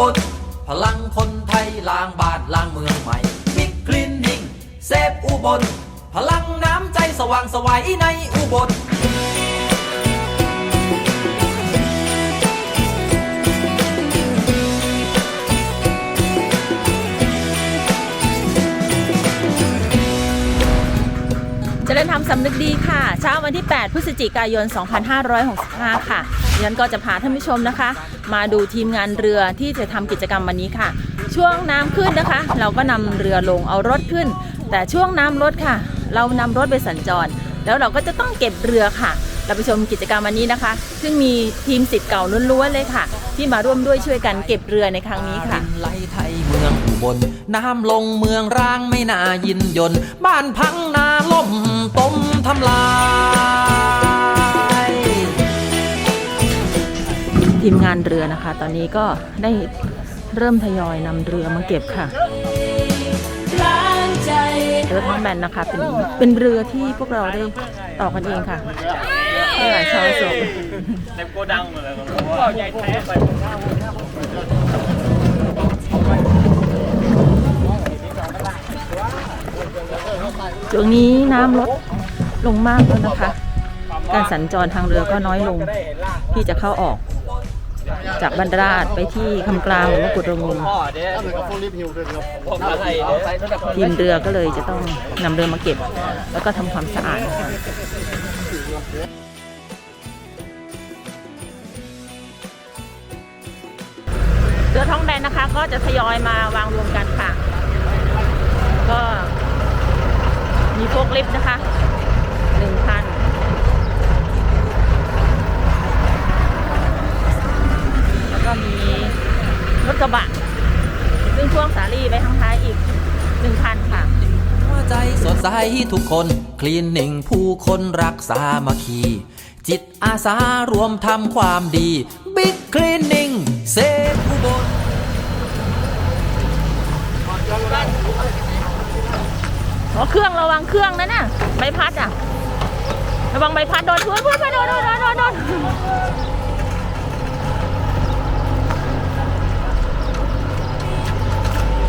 บลพลังคนไทยล้างบ้านล้างเมืองใหม่บิ๊กคลีนนิ่งเซฟอุบล พลังน้ำใจสว่างสวัยในอุบล จริญธรรมสำนึกดีค่ะ เช้าวันที่ 8 พฤศจิกายน 2565 ค่ะดิฉันก็จะพาท่านผู้ชมนะคะ มาดูทีมงานเรือที่จะทำกิจกรรมวันนี้ค่ะ ช่วงน้ำขึ้นนะคะ เราก็นำเรือลงเอารถขึ้น แต่ช่วงน้ำลดค่ะ เรานำรถไปสัญจร แล้วเราก็จะต้องเก็บเรือค่ะเราไปชมกิจกรรมวันนี้นะคะ ซึ่งมีทีมสิทธิ์เก่าล้วนๆเลยค่ะ ที่มาร่วมด้วยช่วยกันเก็บเรือในครั้งนี้ค่ะ ไหลไทยเมืองอุบลน้ำลงเมืองร้างไม่น่ายินยน บ้านพังนาล่มต้มทำลายทีมงานเรือนะคะ ตอนนี้ก็ได้เริ่มทยอยนำเรือมาเก็บค่ะเรือท้องแบนนะคะ เป็นเป็นเรือที่พวกเราได้ต่อกันเองค่ะเพื่อชาวโศกเต็มโกดังหมดเลยครับใหญ่แท้ ช่วงนี้น้ำลดลงมากแล้วนะคะ การสัญจรทางเรือก็น้อยลงที่จะเข้าออก จากบรรดาราไปที่คำกลางหรือว่ากุดรงมทีมเรือก็เลยจะต้องนำเรือมาเก็บ แล้วก็ทำความสะอาดะะเรือท้องแบนนะคะ ก็จะทยอยมาวางรวมกันค่ะ ก็ มีโฟกลิฟต์นะคะหนึ่งคันแล้วก็มีรถกระบะ ซึ่งพ่วงสาลีไว้ข้างท้ายอีกหนึ่งคันค่ะหัวใจสดใสทุกคน คลีนนิ่งผู้คนรักสามัคคี จิตอาสารวมทำความดี บิ๊กคลีนนิ่งเซฟอุบล อ๋อเครื่องระวังเครื่องนะน่ะใบพัดอะ ระวังใบพัดโดนพื้นพื้นโดนโดนโดนโดนโดน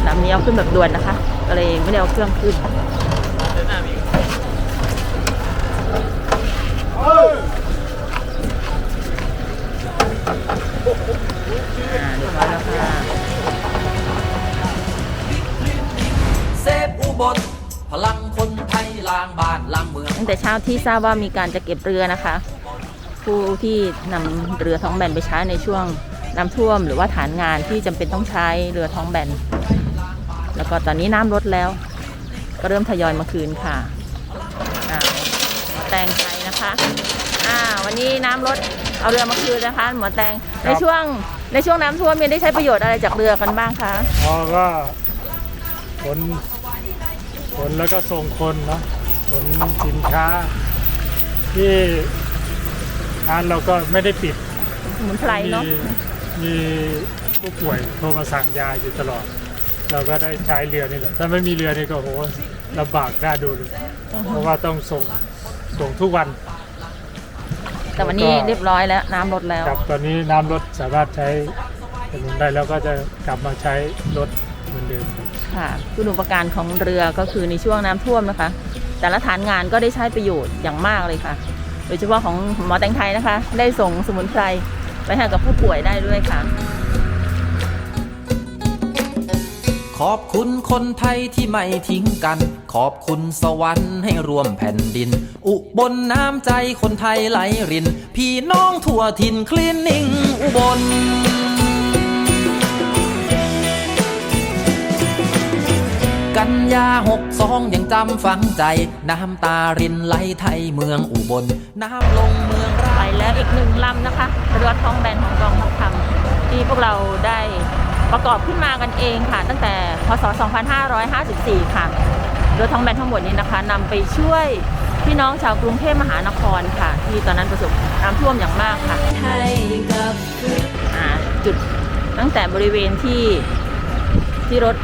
ลำนี้เอาขึ้นแบบด่วนนะคะ ก็เลยไม่ได้เอาเครื่องขึ้น แต่เช้าที่ทราบว่ามีการจะเก็บเรือนะคะ ผู้ที่นำเรือท้องแบนไปใช้ในช่วงน้ำท่วม หรือว่าฐานงานที่จำเป็นต้องใช้เรือท้องแบน แล้วก็ตอนนี้น้ำลดแล้ว ก็เริ่มทยอยมาคืนค่ะอ่าหมอแตงไทยนะคะอ่าวันนี้น้ำลดเอาเรือมาคืนนะคะหมอแตงในช่วงในช่วงน้ำท่วมมีได้ใช้ประโยชน์อะไรจากเรือกันบ้างคะพอก็ขนขนแล้วก็ส่งคนเนาะ ขนสินค้า ที่ร้านเราก็ไม่ได้ปิดสมุนไพรเนาะมีมีผู้ป่วยโทรมาสั่งยาอยู่ตลอด เราก็ได้ใช้เรือนี่แหละ ถ้าไม่มีเรือนี่ก็โหลำบากน่าดูเลย เพราะว่าต้องส่งส่งทุกวัน แต่วันนี้เรียบร้อยแล้วน้ำลดแล้วกับตอนนี้น้ำรถสามารถใช้ถนนได้แล้วก็จะกลับมาใช้รถเหมือนเดิม ค่ะคุณอุปการของเรือก็คือในช่วงน้ำท่วมนะคะ แต่ละฐานงานก็ได้ใช้ประโยชน์อย่างมากเลยค่ะ โดยเฉพาะของหมอแตงไทยนะคะ ได้ส่งสมุนไพรไปให้กับผู้ป่วยได้ด้วยค่ะ ขอบคุณคนไทยที่ไม่ทิ้งกัน ขอบคุณสวรรค์ให้รวมแผ่นดิน อุบลน้ำใจคนไทยไหลริน พี่น้องทั่วถิ่นคลีนนิ่งอุบล ยาหกสองยังจำฝังใจ น้ำตารินไหลไทยเมืองอุบล น้ำลงเมืองราไปแล้วอีกหนึ่งลำนะคะเรือท้องแบนของกองทัพธรรมที่พวกเราได้ประกอบขึ้นมากันเองค่ะ ตั้งแต่พศ 2554 ค่ะเรือท้องแบนทั้งหมดนี้นะคะนำไปช่วยพี่น้องชาวกรุงเทพมหานครค่ะ ที่ตอนนั้นประสบน้ำท่วมอย่างมากค่ะอ่าจุดตั้งแต่บริเวณที่ที่รถ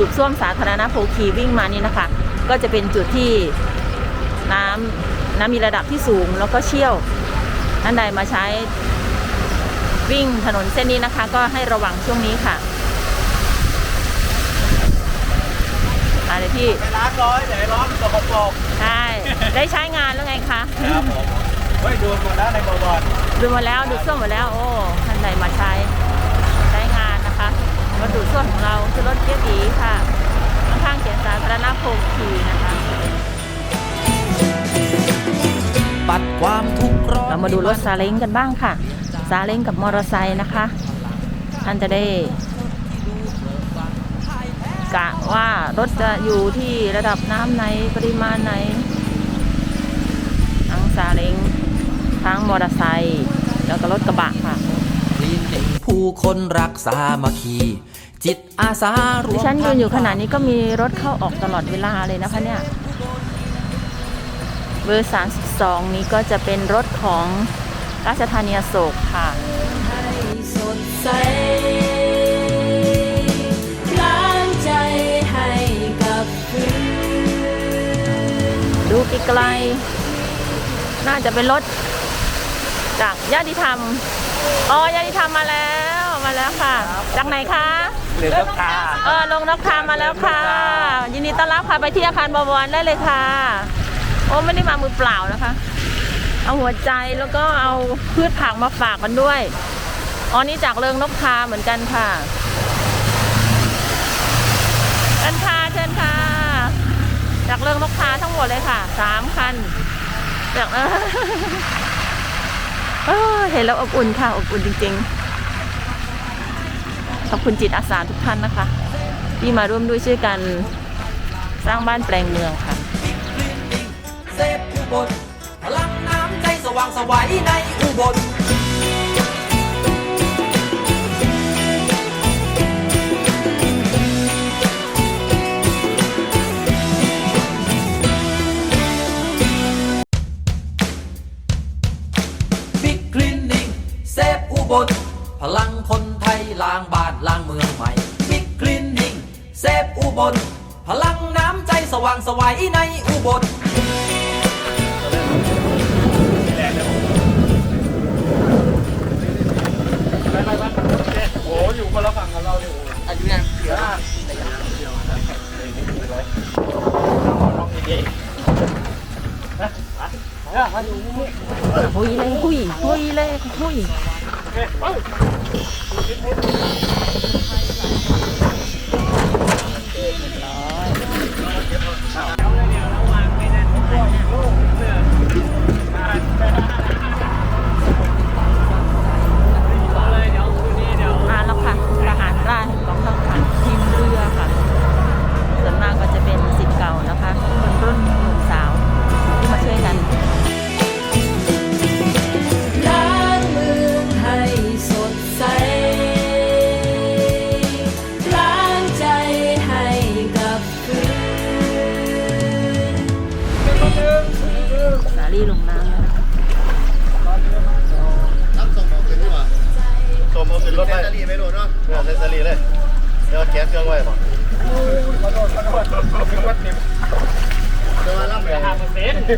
สูบซ่วมสาธารณะโพคีวิ่งมานี่นะคะ ก็จะเป็นจุดที่น้ำน้ำมีระดับที่สูงแล้วก็เชี่ยวท่านใดมาใช้วิ่งถนนเส้นนี้นะคะ ก็ให้ระวังช่วงนี้ค่ะมาเลยพี่ไปล้างร้อยไหนร้อนสกปรกใช่ได้ใช้งานแล้วไงคะครับผมเฮ้ยโดนหมดแล้วในบวรดูมาแล้วดูดซ่วมหมดแล้วโอ้ท่านใดมาใช้ใช้งานนะคะ รถดูดซ่วมของเราคือรถเกียร์ดีค่ะข้างๆเขียนสาธารณโภคีนะคะปัดความทุกข์ร้อนเรามาดูรถซาเล้งกันบ้างค่ะซาเล้งกับมอเตอร์ไซค์นะคะ ท่านจะได้กะว่ารถจะอยู่ที่ระดับน้ำไหนปริมาณไหนทั้งซาเล้งทั้งมอเตอร์ไซค์แล้วก็รถกระบะค่ะคลีนนิ่งผู้คนรักสามัคคี จิตอาสารวดิฉันยืนอยู่ขณะนี้ก็มีรถเข้าออกตลอดเวลาเลยนะคะเนี่ย เบอร์ 32 นี้ก็จะเป็นรถของราชธานีโศกค่ะสดใสล้างใจให้กับคืนดูไกลๆน่าจะเป็นรถจากญาติธรรม อ๋อ ญาติธรรมมาแล้ว มาแล้วค่ะ จากไหนคะ หรือลูกค้าเออลงนกทามาแล้วค่ะ ยินดีต้อนรับค่ะไปที่อาคารบวรได้เลยค่ะ โอ้ไม่ได้มามือเปล่านะคะ เอาหัวใจแล้วก็เอาพืชผักมาฝากกันด้วยอ๋อนี่จากเริงนกทาเหมือนกันค่ะเชิญค่ะเชิญค่ะ จากเริงนกทาทั้งหมดเลยค่ะสามคันจากเออเห็นแล้วอบอุ่นค่ะอบอุ่นจริง ๆ ขอบคุณจิตอาสาทุกท่านนะคะ ที่มาร่วมด้วยช่วยกันสร้างบ้านแปลงเมืองค่ะเซฟอุบลพลังน้ำใจสว่างสวัยในอุบล ว่างสวัยในอุบลไปไปไปโอ้ยู่คนละฝั่งกับเราอยู่อายุยังเสือลองดีๆนะมามาดูนี่หุยเลยหุยหุยเลยหุย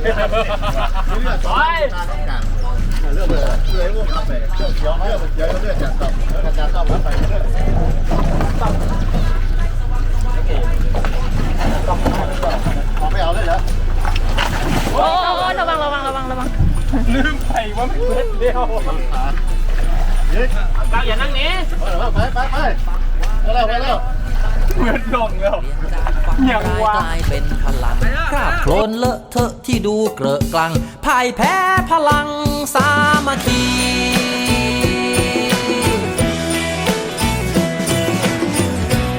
เปอร์เซ็นต์เรื่องสองตาต้องการเรื่องเลยเรื่องไอ้พวกขับไปเรื่องเขียวเรื่องเขียวเรื่องจัดต่อเรื่องจัดต่อรับไปเรื่องของไม่เอาเลยเหรอโอ้โอ้ระวังระวังระวังระวังลืมไปว่าไม่เปิดเดียวเฮ้ยกางอย่านั่งนี้ไปไปไปไปแล้วไปแล้วเหมือนลงแล้ว ยังวะกลายเป็นพลังคราบโคลนเลอะเทอะที่ดูเกลอะกลังพ่ายแพ้พลังสามัคคี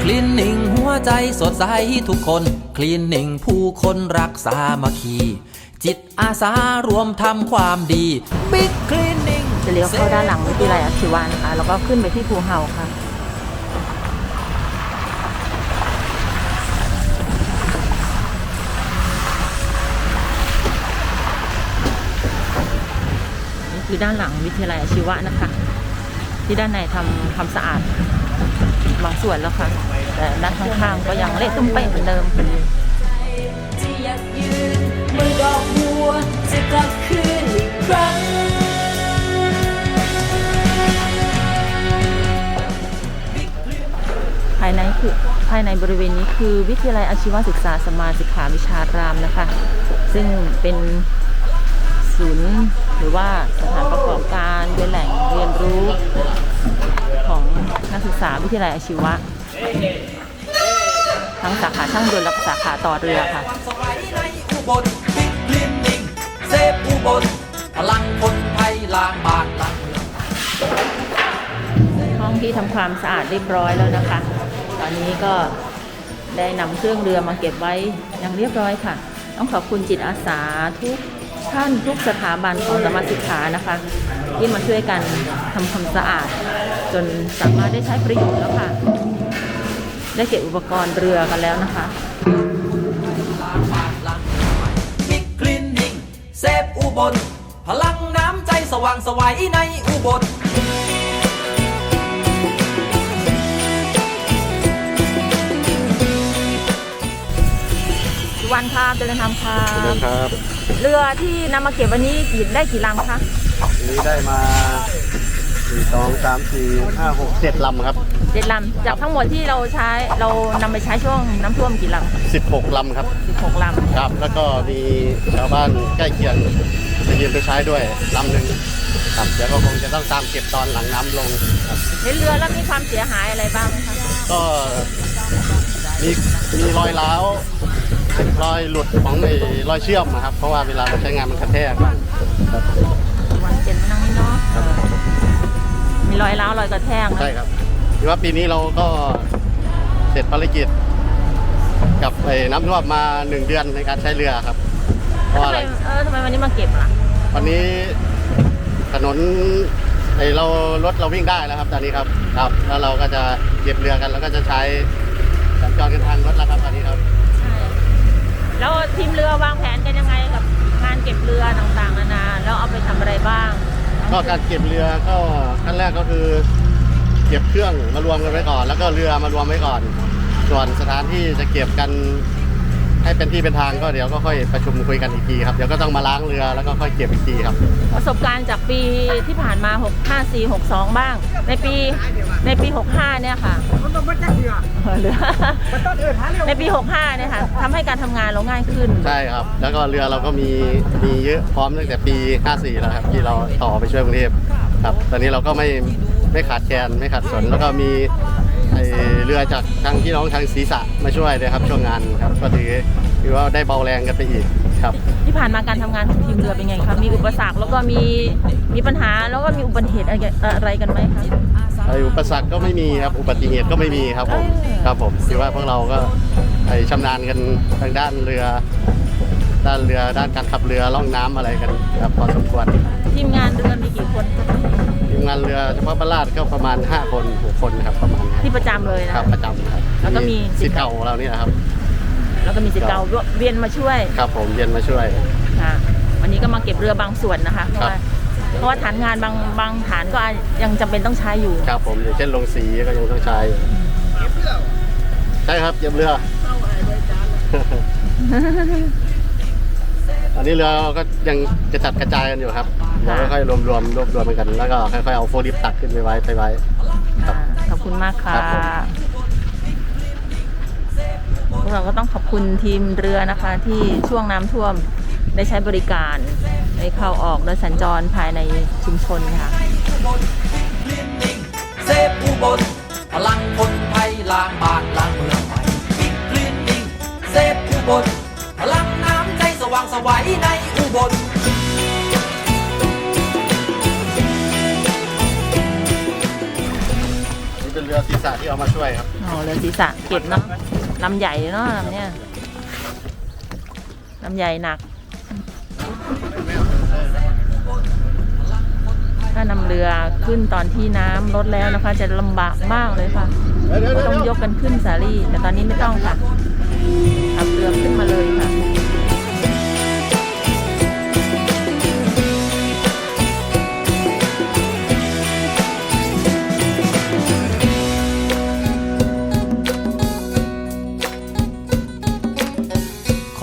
คลีนนิ่งหัวใจสดใสทุกคน คลีนนิ่งผู้คนรักสามัคคี จิตอาสารวมทำความดี บิ๊กคลีนนิ่งจะเลี้ยวเข้าด้านหลังวิทยาลัยอาชีวะนะคะแล้วก็ขึ้นไปที่ภูเฮาค่ะ คือด้านหลังวิทยาลัยอาชีวะนะคะ ที่ด้านในทำความสะอาดบางส่วนแล้วค่ะ แต่ด้านข้างๆก็ยังเละตุ้มเป๊ะเหมือนเดิมเมื่ลัภายในคือภายในบริเวณนี้คือวิทยาลัยอาชีวศึกษาสมาสิกขาวิชารามนะคะ ซึ่งเป็นศูนย์ รือว่าสถานประกอบการเป็นแหล่งเรียนรู้ของนักศึกษาวิทยาลัยอาชีวะ ทั้งสาขาช่างยนต์และสาขาต่อเรือค่ะห้องที่ทำความสะอาดเรียบร้อยแล้วนะคะ ตอนนี้ก็ได้นำเครื่องเรือมาเก็บไว้อย่างเรียบร้อยค่ะ ต้องขอบคุณจิตอาสาทุก ท่านทุกสถาบันของสมาศึกษานะคะที่มาช่วยกันทำความสะอาด จนสามารถได้ใช้ประโยชน์แล้วค่ะ ได้เก็บอุปกรณ์เรือกันแล้วนะคะมิกคลินิกเซฟอุบล พลังน้ำใจสว่างสวัยในอุบล วรรณครับเจริญธรรมครับครับเรือที่นำมาเก็บวันนี้กี่ได้กี่ลำคะวันนี้ได้มาสี่สองสามสี่ห้าหกเจ็ดลำครับเจ็ดลำจากทั้งหมดที่เราใช้เรานำไปใช้ช่วงน้ำท่วมกี่ลสิบหกลำครับำสิบหกลำครับ แล้วก็มีชาวบ้านใกล้เคียงไปยืมไปใช้ด้วยลำหนึ่งครับเดี๋ยวก็คงจะต้องตามเก็บตอนหลังน้ำลงครับในเรือแล้วมีความเสียหายอะไรบ้างไหมคะก็มีมีรอยร้าว รอยหลุดของไอ้รอยเชื่อมนะครับ เพราะว่าเวลาเราใช้งานมันกระแทกครับวันเจ็ดมานั่งนี่เนาะเออมีรอยร้าวรอยกระแทกนะใช่ครับถือว่าปีนี้เราก็เสร็จภารกิจ กับไอ้น้ำท่วมมาหนึ่งเดือนในการใช้เรือครับ เพราะทำอะไรไมเออทำไมวันนี้มาเก็บล่ะวันนี้ถนนไอ้เรารถเราวิ่งได้แล้วครับตอนนี้ครับครับ แล้วเราก็จะเก็บเรือกันแล้วก็จะใช้สัญจรกันทางรถแล้วครับต เอาไปทำอะไรบ้าง ก็การเก็บเรือก็ขั้นแรกก็คือเก็บเครื่องมารวมกันไว้ก่อน แล้วก็เรือมารวมไว้ก่อน ส่วนสถานที่จะเก็บกัน ให้เป็นที่เป็นทางก็เดี๋ยวก็ค่อยประชุมคุยกันอีกทีครับเดี๋ยวก็ต้องมาล้างเรือแล้วก็ค่อยเก็บอีกทีครับ ประสบการณ์จากปีที่ผ่านมา 6 5 4 6 2 บ้าง ในปีในปี 65 เนี่ยค่ะเออเรือในปี 65 เนี่ยค่ะทำให้การทำงานเราง่ายขึ้น ใช่ครับ แล้วก็เรือเราก็มีมีเยอะพร้อมตั้งแต่ปี 54 แล้วครับที่เราต่อไปช่วยกรุงเทพครับ ตอนนี้เราก็ไม่ไม่ขาดแคลนไม่ขาดสนแล้วก็มี ไอ้เรือจากทางพี่น้องทางศีรษะมาช่วยด้วยครับช่วงงานครับก็ถือถือว่าได้เบาแรงกันไปอีกครับที่ผ่านมาการทำงานของทีมเรือเป็นไงคะมีอุปสรรคแล้วก็มีมีปัญหาแล้วก็มีอุบัติเหตุอะไรอะไรกันไหมคะ ไอ้อุปสรรคก็ไม่มีครับอุบัติเหตุก็ไม่มีครับผมเออ ครับผมถือว่าพวกเราก็ไอ้ชำนาญกันทางด้านเรือ ด้านเรือด้านการขับเรือล่องน้ำอะไรกันครับพอสมควร รือเฉพาะประลาดก็ประมาณ 5 คน6คนนะครับประมาณนี้ที่ประจำเลยนะ ครับประจำครับแล้วก็มี สิทธิ์เก่าของเรานี่นะครับ แล้วก็มีสิทธิ์เก่าเวียนมาช่วยครับผมเย็นมาช่วย ค่ะ วันนี้ก็มาเก็บเรือบางส่วนนะคะ เพราะครับว่าเพราะว่าฐานงานบางบางฐานก็ยังจำเป็นต้องใช้อยู่ครับผมอย่างเช่นลงสีก็ยังต้องใช้ใช่ครับเก็บเรืออันนี้เรือก็ยังกระจัดกระจายกันอยู่ครับ เดี๋ยวค่อยๆรวมรวมรวบรวมกันแล้วก็ค่อยๆเอาโฟลิฟตักขึ้นไปไว้ไปไว้ครับขอบคุณมากค่ะ ครับผม พวกเราก็ต้องขอบคุณทีมเรือนะคะ ที่ช่วงน้ำท่วมได้ใช้บริการได้เข้าออกและสัญจรภายในชุมชนค่ะเซฟอุบลพลังคนไทยล้างบ้านล้างเมืองใหม่บิ๊กคลินิกเซฟอุบลพลังน้ำใจสว่างไสวัยในอุบล ษะที่เอามาช่วยครับอ๋อเรือศีรษะเก็บเนาะลำใหญ่เนาะลำเนี้ยลำใหญ่หนัก ถ้านำเรือขึ้นตอนที่น้ำลดแล้วนะคะ จะลำบากมากเลยค่ะ ต้องยกกันขึ้นสาลี่แต่ตอนนี้ไม่ต้องค่ะขับเรือขึ้นมาเลยค่ะ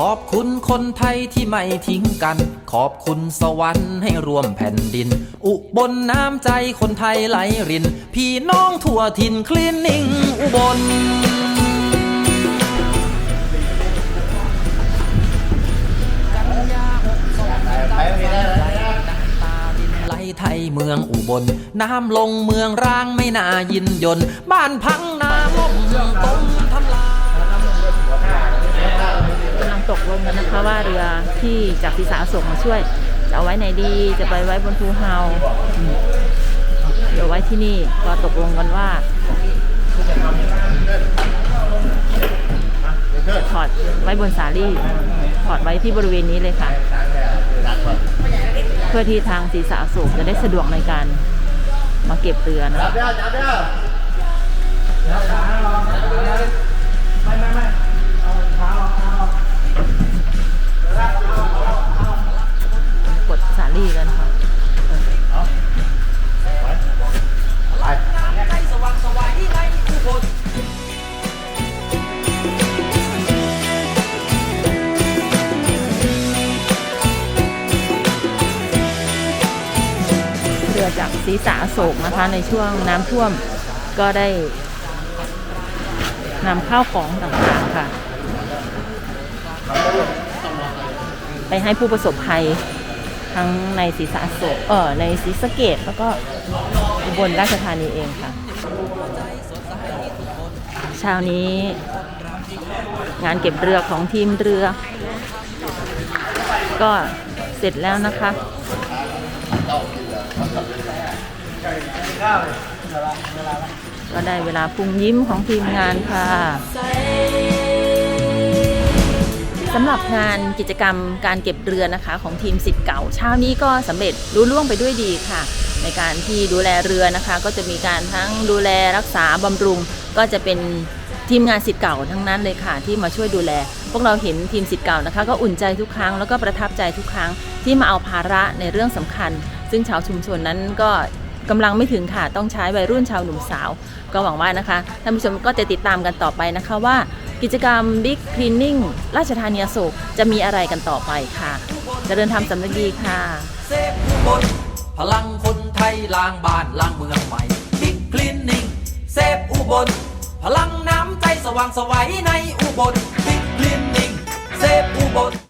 ขอบคุณคนไทยที่ไม่ทิ้งกัน ขอบคุณสวรรค์ให้รวมแผ่นดิน อุบลน้ำใจคนไทยไหลริน พี่น้องทั่วถิ่นคลีนนิ่งอุบลไทยเมืองอุบล น้ำลงเมืองร้างไม่น่ายินยน บ้านพังน้ำลมตม ตกลงกันนะคะว่าเรือที่จากศีรษะอโศกมาช่วย จะเอาไว้ไหนดีจะไปไว้บนภูเฮาเดี๋ยวไว้ที่นี่ก็ตกลงกันว่าถอดไว้บนสาลี่ถอดไว้ที่บริเวณนี้เลยค่ะ เพื่อที่ทางศีรษะอโศกจะได้สะดวกในการมาเก็บเรือนะคะ กดสาลี่แล้วนะคะเรือจากศรีษะโศกนะคะ ในช่วงน้ำท่วมก็ได้นำข้าวของต่างๆค่ะ ไปให้ผู้ประสบภัยทั้งในศรีษะโศกเออในศรีสะเกดแล้วก็อุบลราชธานีเองค่ะเช้านี้ งานเก็บเรือของทีมเรือ ก็เสร็จแล้วนะคะก็ได้เวลาพุงยิ้มของทีมงานค่ะ สำหรับงานกิจกรรมการเก็บเรือนะคะ ของทีมสิทธิ์เก่าเช้านี้ก็สำเร็จรุ่ล่วงไปด้วยดีค่ะ ในการที่ดูแลเรือนะคะ ก็จะมีการทั้งดูแลรักษาบำรุง ก็จะเป็นทีมงานสิทธิ์เก่าทั้งนั้นเลยค่ะ ที่มาช่วยดูแล พวกเราเห็นทีมสิทธิ์เก่านะคะ ก็อุ่นใจทุกครั้งแล้วก็ประทับใจทุกครั้งที่มาเอาภาระในเรื่องสำคัญ ซึ่งชาวชุมชนนั้นก็ กำลังไม่ถึงค่ะ ต้องใช้วัยรุ่นชาวหนุ่มสาว ก็หวังว่านะคะ ท่านผู้ชมก็จะติดตามกันต่อไปนะคะว่า กิจกรรม Big Cleaning ราชธานีโศกจะมีอะไรกันต่อไปค่ะเจริญธรรมสำนึกดีค่ะ เซฟอุบลพลังคนไทยล้างบ้านล้างเมืองใหม่บิ๊กคลีนนิ่งเซฟอุบล พลังน้ำใจสว่างไสวัยในอุบลบิ๊กคลีนนิ่งเซฟอุบล